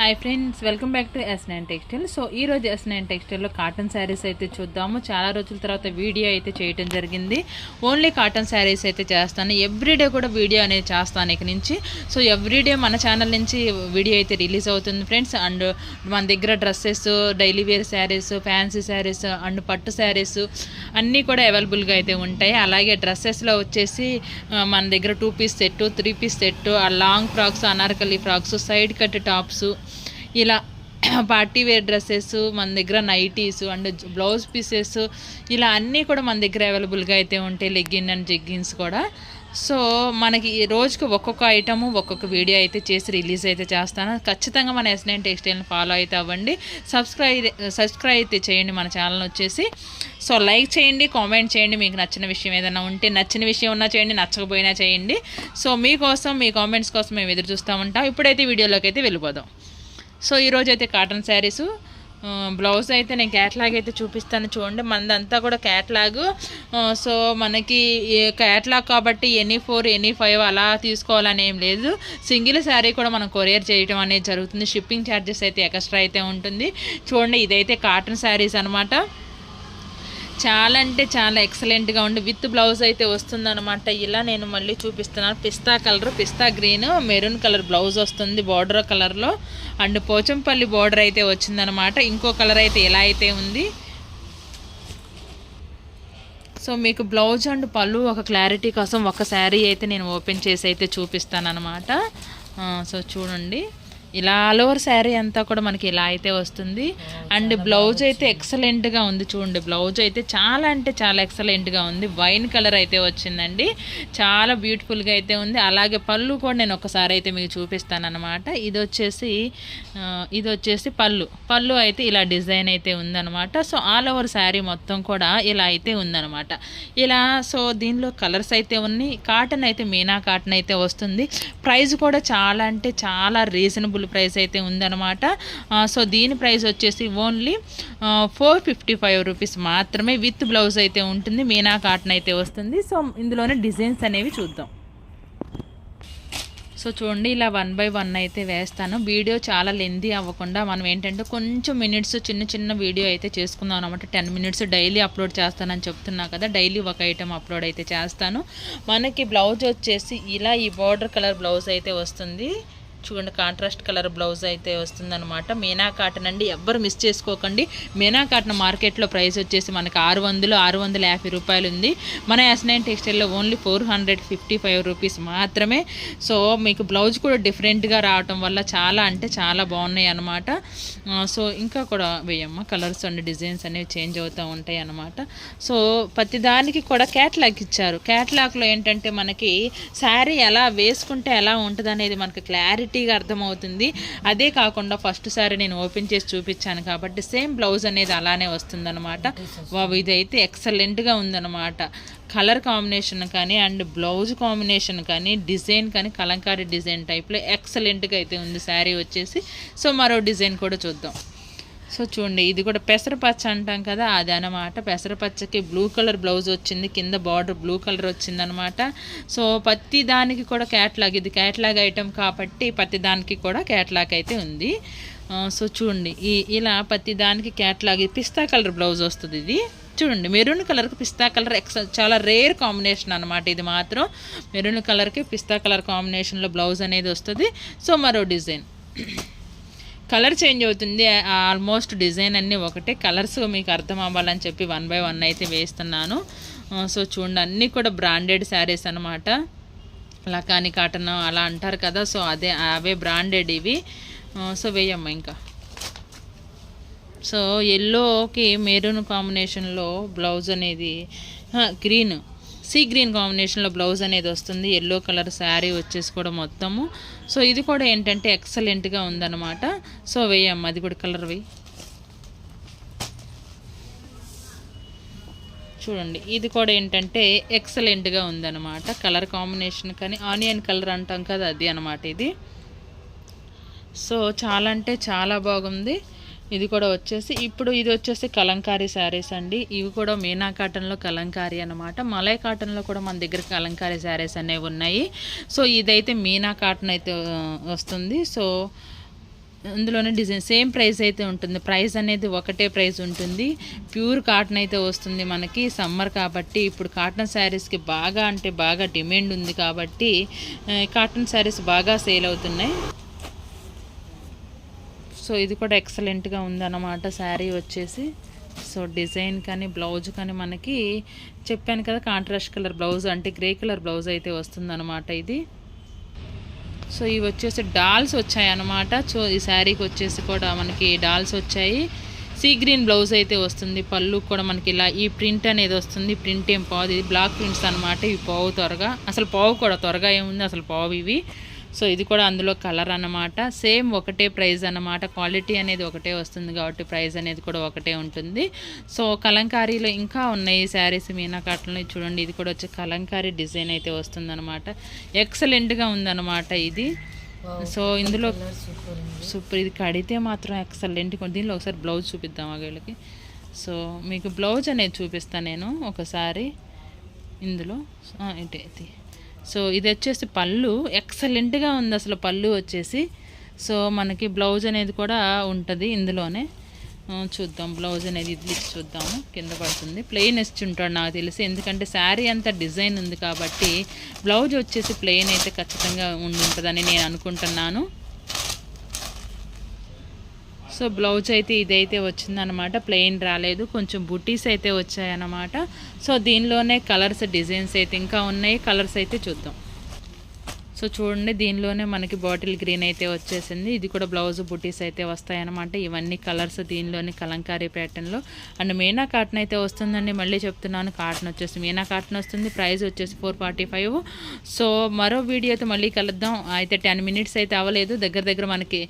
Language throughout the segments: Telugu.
Hi friends welcome back to S nine textile so ఈ రోజు ఎస్ నైన్ టెక్స్టైల్లో కాటన్ శారీస్ అయితే చూద్దాము. చాలా రోజుల తర్వాత వీడియో అయితే చేయటం జరిగింది. ఓన్లీ కాటన్ శారీస్ అయితే చేస్తాను. ఎవ్రీడే కూడా వీడియో అనేది చేస్తాను ఇక నుంచి. సో ఎవ్రీడే మన ఛానల్ నుంచి వీడియో అయితే రిలీజ్ అవుతుంది ఫ్రెండ్స్ అండ్ మన దగ్గర dresses daily wear sarees fancy sarees and పట్టు శారీస్ అన్నీ కూడా అవైలబుల్గా అయితే ఉంటాయి. అలాగే డ్రెస్సెస్లో వచ్చేసి మన దగ్గర two piece set three piece set ఆ long frocks Anarkali frocks side cut tops ఇలా పార్టీ వేర్ డ్రెస్సెస్ మన దగ్గర నైటీస్ అండ్ బ్లౌజ్ పీసెస్ ఇలా అన్నీ కూడా మన దగ్గర అవైలబుల్గా అయితే ఉంటాయి లెగ్గిన్ అండ్ జెగ్గిన్స్ కూడా. సో మనకి ఈ రోజుకి ఒక్కొక్క ఐటము ఒక్కొక్క వీడియో అయితే చేసి రిలీజ్ అయితే చేస్తాను. ఖచ్చితంగా మన ఎస్నైన్ టెక్స్టైల్ని ఫాలో అయితే అవ్వండి. సబ్స్క్రైబ్ సబ్స్క్రైబ్ అయితే చేయండి మన ఛానల్ వచ్చేసి. సో లైక్ చేయండి కామెంట్ చేయండి మీకు నచ్చిన విషయం ఏదైనా ఉంటే నచ్చిన విషయం ఉన్నా చేయండి నచ్చకపోయినా చేయండి. సో మీకోసం మీ కామెంట్స్ కోసం మేము ఎదురు చూస్తూ ఉంటాం. ఇప్పుడైతే వీడియోలోకి అయితే వెళ్ళిపోదాం. సో ఈరోజు అయితే కాటన్ శారీసు. బ్లౌజ్ అయితే నేను క్యాట్లాగ్ అయితే చూపిస్తాను చూడండి. మనదంతా కూడా క్యాట్లాగ్. సో మనకి క్యాట్లాగ్ కాబట్టి ఎనీ ఫోర్ ఎనీ ఫైవ్ అలా తీసుకోవాలని ఏం లేదు. సింగిల్ శారీ కూడా మనం కొరియర్ చేయడం అనేది జరుగుతుంది. షిప్పింగ్ ఛార్జెస్ అయితే ఎక్స్ట్రా అయితే ఉంటుంది. చూడండి ఇదైతే కాటన్ శారీస్ అనమాట చాలా అంటే చాలా ఎక్సలెంట్గా ఉండి విత్ బ్లౌజ్ అయితే వస్తుందనమాట ఇలా నేను మళ్ళీ చూపిస్తున్నాను పిస్తా కలర్ పిస్తా గ్రీన్ మెరూన్ కలర్ బ్లౌజ్ వస్తుంది బార్డర్ కలర్లో. అండ్ పోచంపల్లి బార్డర్ అయితే వచ్చిందనమాట ఇంకో కలర్ అయితే ఎలా అయితే ఉంది. సో మీకు బ్లౌజ్ అండ్ పళ్ళు ఒక క్లారిటీ కోసం ఒక శారీ అయితే నేను ఓపెన్ చేసి అయితే చూపిస్తాను అనమాట సో చూడండి. ఇలా ఆల్ ఓవర్ శారీ అంతా కూడా మనకి ఇలా అయితే వస్తుంది. అండ్ బ్లౌజ్ అయితే ఎక్సలెంట్గా ఉంది చూడండి. బ్లౌజ్ అయితే చాలా అంటే చాలా ఎక్సలెంట్గా ఉంది. వైన్ కలర్ అయితే వచ్చిందండి. చాలా బ్యూటిఫుల్గా అయితే ఉంది. అలాగే పళ్ళు కూడా నేను ఒకసారి అయితే మీకు చూపిస్తాను అనమాట ఇది వచ్చేసి ఇది వచ్చేసి పళ్ళు. పళ్ళు అయితే ఇలా డిజైన్ అయితే ఉందన్నమాట. సో ఆల్ ఓవర్ శారీ మొత్తం కూడా ఇలా అయితే ఉందన్నమాట. ఇలా సో దీనిలో కలర్స్ అయితే ఉన్నాయి. కాటన్ అయితే మీనా కాటన్ అయితే వస్తుంది. ప్రైస్ కూడా చాలా అంటే చాలా రీజనబుల్ ప్రైస్ అయితే ఉందన్నమాట. సో దీని ప్రైస్ వచ్చేసి only four fifty five rupees మాత్రమే విత్ బ్లౌజ్ అయితే ఉంటుంది మీనా కాటన్ అయితే వస్తుంది. సో ఇందులోనే డిజైన్స్ అనేవి చూద్దాం. సో చూడండి ఇలా వన్ బై వన్ అయితే వేస్తాను. వీడియో చాలా లెందీ అవ్వకుండా మనం ఏంటంటే కొంచెం మినిట్స్ చిన్న చిన్న వీడియో అయితే చేసుకుందాం అనమాట టెన్ మినిట్స్ డైలీ అప్లోడ్ చేస్తానని చెప్తున్నా కదా డైలీ ఒక ఐటెం అప్లోడ్ అయితే చేస్తాను. మనకి బ్లౌజ్ వచ్చేసి ఇలా ఈ బార్డర్ కలర్ బ్లౌజ్ అయితే వస్తుంది. చూడండి కాంట్రాస్ట్ కలర్ బ్లౌజ్ అయితే వస్తుందనమాట మీనా కాటన్ అండి ఎవ్వరు మిస్ చేసుకోకండి. మీనా కాటన్ మార్కెట్లో ప్రైస్ వచ్చేసి మనకి ఆరు వందలు ఆరు వందల యాభై రూపాయలు ఉంది. మన S nine టెక్స్టైల్లో only four hundred fifty five rupees మాత్రమే. సో మీకు బ్లౌజ్ కూడా డిఫరెంట్గా రావటం వల్ల చాలా అంటే చాలా బాగున్నాయి అనమాట సో ఇంకా కూడా వేయమ్మ కలర్స్ అండ్ డిజైన్స్ అనేవి చేంజ్ అవుతూ ఉంటాయి అనమాట సో ప్రతి దానికి కూడా క్యాట్లాగ్ ఇచ్చారు. క్యాట్లాగ్లో ఏంటంటే మనకి శారీ ఎలా వేసుకుంటే ఎలా ఉంటుంది అనేది మనకి క్లారిటీగా అర్థమవుతుంది. అదే కాకుండా ఫస్ట్ శారీ నేను ఓపెన్ చేసి చూపించాను కాబట్టి సేమ్ బ్లౌజ్ అనేది అలానే వస్తుందన్నమాట. వావ్ ఇదైతే ఎక్సలెంట్గా ఉందన్నమాట. కలర్ కాంబినేషన్ కానీ అండ్ బ్లౌజ్ కాంబినేషన్ కానీ డిజైన్ కానీ కలంకారీ డిజైన్ టైప్లో ఎక్సలెంట్గా అయితే ఉంది శారీ వచ్చేసి. సో మరో డిజైన్ కూడా చూద్దాం. సో చూడండి ఇది కూడా పెసరపచ్చ అంటాం కదా అది అనమాట పెసరపచ్చకి బ్లూ కలర్ బ్లౌజ్ వచ్చింది కింద బార్డర్ బ్లూ కలర్ వచ్చింది అనమాట సో ప్రతి దానికి కూడా క్యాట్లాగ్ ఇది క్యాట్లాగ్ ఐటెం కాబట్టి ప్రతి దానికి కూడా క్యాట్లాగ్ అయితే ఉంది. సో చూడండి ఈ ఇలా ప్రతి దానికి క్యాట్లాగ్ పిస్తా కలర్ బ్లౌజ్ వస్తుంది ఇది. చూడండి మెరూన్ కలర్కి పిస్తా కలర్ ఎక్స్ చాలా రేర్ కాంబినేషన్ అనమాట ఇది మాత్రం. మెరూన్ కలర్కి పిస్తా కలర్ కాంబినేషన్లో బ్లౌజ్ అనేది వస్తుంది. సో మరో డిజైన్ కలర్ చేంజ్ అవుతుంది. ఆల్మోస్ట్ డిజైన్ అన్నీ ఒకటే. కలర్స్ మీకు అర్థం అవ్వాలని చెప్పి వన్ బై వన్ అయితే వేస్తున్నాను. సో చూడండి అన్నీ కూడా బ్రాండెడ్ శారీస్ అనమాట లకాని కాటన్ అలా అంటారు కదా సో అదే అవే బ్రాండెడ్ ఇవి. సో వేయమ్మ ఇంకా. సో ఎల్లోకి మెరూన్ కాంబినేషన్లో బ్లౌజ్ అనేది గ్రీన్ సీ గ్రీన్ కాంబినేషన్లో బ్లౌజ్ అనేది వస్తుంది. ఎల్లో కలర్ శారీ వచ్చేసి కూడా మొత్తము. సో ఇది కూడా ఏంటంటే ఎక్సలెంట్గా ఉందన్నమాట. సో వేయమ్మ అది కూడా కలర్ వేయి. చూడండి ఇది కూడా ఏంటంటే ఎక్సలెంట్గా ఉందన్నమాట. కలర్ కాంబినేషన్ కానీ ఆనియన్ కలర్ అంటాం కదా అది అనమాట ఇది. సో చాలా అంటే చాలా బాగుంది. ఇది కూడా వచ్చేసి ఇప్పుడు ఇది వచ్చేసి కలంకారీ శారీస్ అండి. ఇవి కూడా మీనా కాటన్లో కలంకారీ అనమాట మలై కాటన్లో కూడా మన దగ్గర కలంకారీ శారీస్ అనేవి ఉన్నాయి. సో ఇదైతే మీనా కాటన్ అయితే వస్తుంది. సో అందులోనే డిజైన్ సేమ్ ప్రైస్ అయితే ఉంటుంది. ప్రైస్ అనేది ఒకటే ప్రైస్ ఉంటుంది. ప్యూర్ కాటన్ అయితే వస్తుంది మనకి సమ్మర్ కాబట్టి. ఇప్పుడు కాటన్ శారీస్కి బాగా అంటే బాగా డిమాండ్ ఉంది కాబట్టి కాటన్ శారీస్ బాగా సేల్ అవుతున్నాయి. సో ఇది కూడా ఎక్సలెంట్గా ఉందన్నమాట శారీ వచ్చేసి. సో డిజైన్ కానీ బ్లౌజ్ కానీ మనకి చెప్పాను కదా కాంట్రాస్ట్ కలర్ బ్లౌజ్ అంటే గ్రే కలర్ బ్లౌజ్ అయితే వస్తుందన్నమాట ఇది. సో ఇవి వచ్చేసి డాల్స్ వచ్చాయి అన్నమాట సో ఈ శారీకి వచ్చేసి కూడా మనకి డాల్స్ వచ్చాయి. సీ గ్రీన్ బ్లౌజ్ అయితే వస్తుంది. పళ్ళు కూడా మనకి ఇలా ఈ ప్రింట్ అనేది వస్తుంది. ప్రింట్ ఏం పోదు ఇది బ్లాక్ ప్రింట్స్ అనమాట ఇవి పోవు త్వరగా అసలు పోవు కూడా త్వరగా ఏముంది? అసలు పోవు ఇవి. సో ఇది కూడా అందులో కలర్ అన్నమాట. సేమ్ ఒకటే ప్రైస్ అన్నమాట. క్వాలిటీ అనేది ఒకటే వస్తుంది కాబట్టి ప్రైస్ అనేది కూడా ఒకటే ఉంటుంది. సో కలంకారీలో ఇంకా ఉన్నాయి శారీస్ మీనాకాటంలో. చూడండి ఇది కూడా వచ్చి కలంకారీ డిజైన్ అయితే వస్తుంది అనమాట ఎక్సలెంట్గా ఉందన్నమాట ఇది. సో ఇందులో సూపర్. ఇది కడితే మాత్రం ఎక్సలెంట్ దీనిలో ఒకసారి బ్లౌజ్ చూపిద్దాం ఆ వీళ్ళకి సో మీకు బ్లౌజ్ అనేది చూపిస్తాను నేను ఒకసారి. ఇందులో ఇటే సో ఇది వచ్చేసి పళ్ళు. ఎక్సలెంట్గా ఉంది అసలు పళ్ళు వచ్చేసి. సో మనకి బ్లౌజ్ అనేది కూడా ఉంటుంది ఇందులోనే. చూద్దాం. బ్లౌజ్ అనేది ఇది చూద్దాము. కింద పడుతుంది. ప్లెయిన్ ఇచ్చి ఉంటాడు నాకు తెలిసి. ఎందుకంటే శారీ అంతా డిజైన్ ఉంది కాబట్టి బ్లౌజ్ వచ్చేసి ప్లెయిన్ అయితే ఖచ్చితంగా ఉండి ఉంటుందని నేను అనుకుంటున్నాను. సో బ్లౌజ్ అయితే ఇదైతే వచ్చిందనమాట ప్లెయిన్ రాలేదు. కొంచెం బుటీస్ అయితే వచ్చాయన్నమాట. సో దీనిలోనే కలర్స్ డిజైన్స్ అయితే ఇంకా ఉన్నాయి. కలర్స్ అయితే చూద్దాం. సో చూడండి దీనిలోనే మనకి బాటిల్ గ్రీన్ అయితే వచ్చేసింది. ఇది కూడా బ్లౌజ్ బుటీస్ అయితే వస్తాయన్నమాట. ఇవన్నీ కలర్స్ దీనిలోని కలంకారీ ప్యాటర్న్లో అండ్ మీనా కాటన్ అయితే వస్తుందండి మళ్ళీ చెప్తున్నాను. కాటన్ వచ్చేసి మీనా కాటన్ వస్తుంది ప్రైస్ వచ్చేసి ఫోర్ ఫార్టీ ఫైవ్ సో మరో వీడియోతో మళ్ళీ కలుద్దాం. అయితే టెన్ మినిట్స్ అయితే అవ్వలేదు. దగ్గర దగ్గర మనకి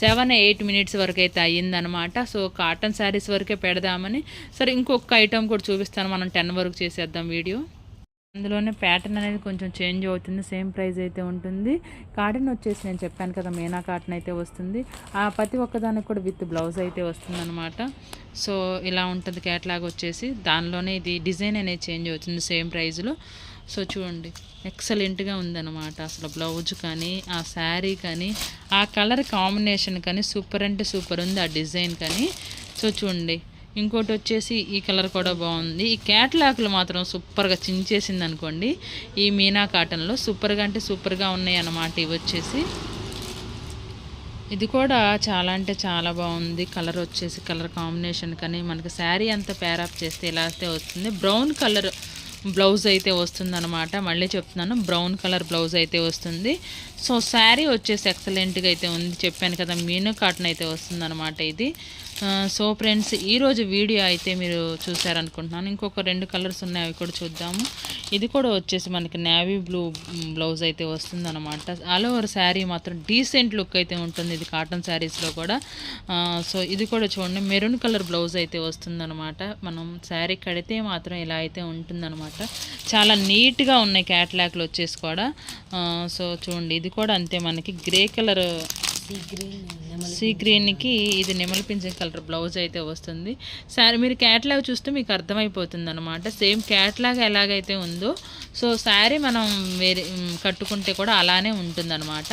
సెవెన్ ఎయిట్ మినిట్స్ వరకు అయితే అయ్యిందనమాట సో కాటన్ శారీస్ వరకే పెడదామని. సరే ఇంకొక ఐటమ్ కూడా చూపిస్తాను. మనం టెన్ వరకు చేసేద్దాం వీడియో. అందులోనే ప్యాటర్న్ అనేది కొంచెం చేంజ్ అవుతుంది సేమ్ ప్రైస్ అయితే ఉంటుంది. కాటన్ వచ్చేసి నేను చెప్పాను కదా మీనా కాటన్ అయితే వస్తుంది. ఆ ప్రతి ఒక్కదానికి కూడా విత్ బ్లౌజ్ అయితే వస్తుంది అనమాట సో ఇలా ఉంటుంది క్యాట్లాగ్ వచ్చేసి. దానిలోనే ఇది డిజైన్ అనేది చేంజ్ అవుతుంది సేమ్ ప్రైస్లో సో చూడండి ఎక్సలెంట్గా ఉందన్నమాట. అసలు బ్లౌజ్ కానీ ఆ శారీ కానీ ఆ కలర్ కాంబినేషన్ కానీ సూపర్ అంటే సూపర్ ఉంది ఆ డిజైన్ కానీ. సో చూడండి ఇంకోటి వచ్చేసి ఈ కలర్ కూడా బాగుంది. ఈ క్యాట్లాక్లు మాత్రం సూపర్గా చించేసింది అనుకోండి. ఈ మీనా కాటన్లో సూపర్గా అంటే సూపర్గా ఉన్నాయి అన్నమాట ఇవి వచ్చేసి. ఇది కూడా చాలా అంటే చాలా బాగుంది. కలర్ వచ్చేసి కలర్ కాంబినేషన్ కానీ మనకి శారీ అంతా ప్యారప్ చేస్తే ఇలా అయితే వస్తుంది. బ్రౌన్ కలర్ బ్లౌజ్ అయితే వస్తుందన్నమాట. మళ్ళీ చెప్తున్నాను బ్రౌన్ కలర్ బ్లౌజ్ అయితే వస్తుంది. సో శారీ వచ్చేసి ఎక్సలెంట్గా అయితే ఉంది. చెప్పాను కదా మీను కాటన్ అయితే వస్తుందన్నమాట ఇది. సో ఫ్రెండ్స్ ఈరోజు వీడియో అయితే మీరు చూసారనుకుంటున్నాను ఇంకొక రెండు కలర్స్ ఉన్నాయి అవి కూడా చూద్దాము. ఇది కూడా వచ్చేసి మనకి నేవీ బ్లూ బ్లౌజ్ అయితే వస్తుందన్నమాట. ఆల్ ఓవర్ శారీ మాత్రం డీసెంట్ లుక్ అయితే ఉంటుంది ఇది కాటన్ శారీస్లో కూడా. సో ఇది కూడా చూడండి మెరూన్ కలర్ బ్లౌజ్ అయితే వస్తుందన్నమాట. మనం శారీ కడితే మాత్రం ఇలా అయితే ఉంటుందన్నమాట. చాలా నీట్గా ఉన్నాయి క్యాట్లాక్లు వచ్చేసి కూడా. సో చూడండి ఇది కూడా అంతే మనకి గ్రే కలర్ సీ గ్రీన్కి ఇది నెమలి పింఛన్ కలర్ బ్లౌజ్ అయితే వస్తుంది. సారీ మీరు క్యాట్లాగ్ చూస్తే మీకు అర్థమైపోతుంది అనమాట సేమ్ క్యాట్లాగ్ ఎలాగైతే ఉందో సో శారీ మనం వేరే కట్టుకుంటే కూడా అలానే ఉంటుందన్నమాట.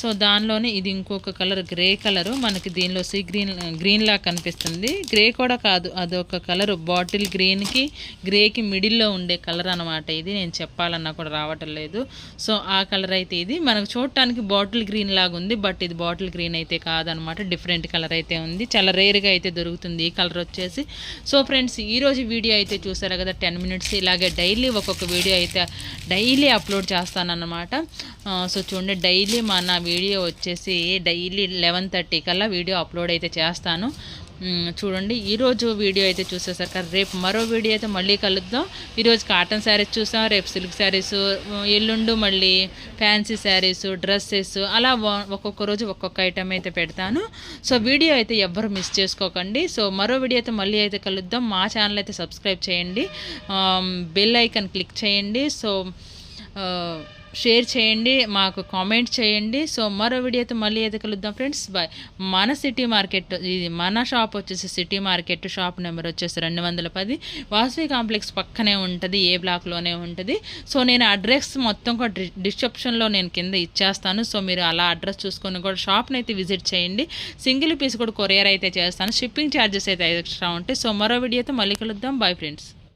సో దానిలోనే ఇది ఇంకొక కలర్ గ్రే కలరు. మనకి దీనిలో సీ గ్రీన్ గ్రీన్ లా కనిపిస్తుంది. గ్రే కూడా కాదు అదొక కలర్. బాటిల్ గ్రీన్కి గ్రేకి మిడిల్లో ఉండే కలర్ అనమాట ఇది. నేను చెప్పాలన్నా కూడా రావటం లేదు. సో ఆ కలర్ అయితే ఇది. మనకు చూడటానికి బాటిల్ గ్రీన్ లాగా ఉంది బట్ ఇది బాటిల్ గ్రీన్ అయితే కాదనమాట డిఫరెంట్ కలర్ అయితే ఉంది. చాలా రేర్గా అయితే దొరుకుతుంది ఈ కలర్ వచ్చేసి. సో ఫ్రెండ్స్ ఈరోజు వీడియో అయితే చూసారు కదా టెన్ మినిట్స్. ఇలాగే డైలీ ఒక్కొక్క వీడియో అయితే డైలీ అప్లోడ్ చేస్తానన్నమాట. సో చూడండి డైలీ మన వీడియో వచ్చేసి డైలీ లెవెన్ థర్టీ కల్లా వీడియో అప్లోడ్ అయితే చేస్తాను. చూడండి ఈరోజు వీడియో అయితే చూసేసరికి రేపు మరో వీడియో అయితే మళ్ళీ కలుద్దాం. ఈరోజు కాటన్ శారీస్ చూసాం రేపు సిల్క్ శారీస్ ఎల్లుండు మళ్ళీ ఫ్యాన్సీ శారీస్ డ్రెస్సెస్ అలా ఒక్కొక్క రోజు ఒక్కొక్క ఐటమ్ అయితే పెడతాను. సో వీడియో అయితే ఎవ్వరు మిస్ చేసుకోకండి. సో మరో వీడియో అయితే మళ్ళీ అయితే కలుద్దాం. మా ఛానల్ అయితే సబ్స్క్రైబ్ చేయండి. బెల్ ఐకన్ క్లిక్ చేయండి. సో షేర్ చేయండి మాకు కామెంట్ చేయండి. సో మరో వీడియోతో మళ్ళీ అయితే కలుద్దాం ఫ్రెండ్స్ బాయ్ మన సిటీ మార్కెట్ ఇది మన షాప్ వచ్చేసి సిటీ మార్కెట్ షాప్ నెంబర్ వచ్చేసి రెండు వందల పది. వాసవి కాంప్లెక్స్ పక్కనే ఉంటుంది ఏ బ్లాక్లోనే ఉంటుంది. సో నేను అడ్రస్ మొత్తం కూడా డి- డిస్క్రిప్షన్లో నేను కింద ఇచ్చేస్తాను. సో మీరు అలా అడ్రస్ చూసుకొని కూడా షాప్ని అయితే విజిట్ చేయండి. సింగిల్ పీస్ కూడా కొరియర్ అయితే చేస్తాను. షిప్పింగ్ ఛార్జెస్ అయితే ఎక్స్ట్రా ఉంటాయి. సో మరో వీడియోతో మళ్ళీ కలుద్దాం. Bye friends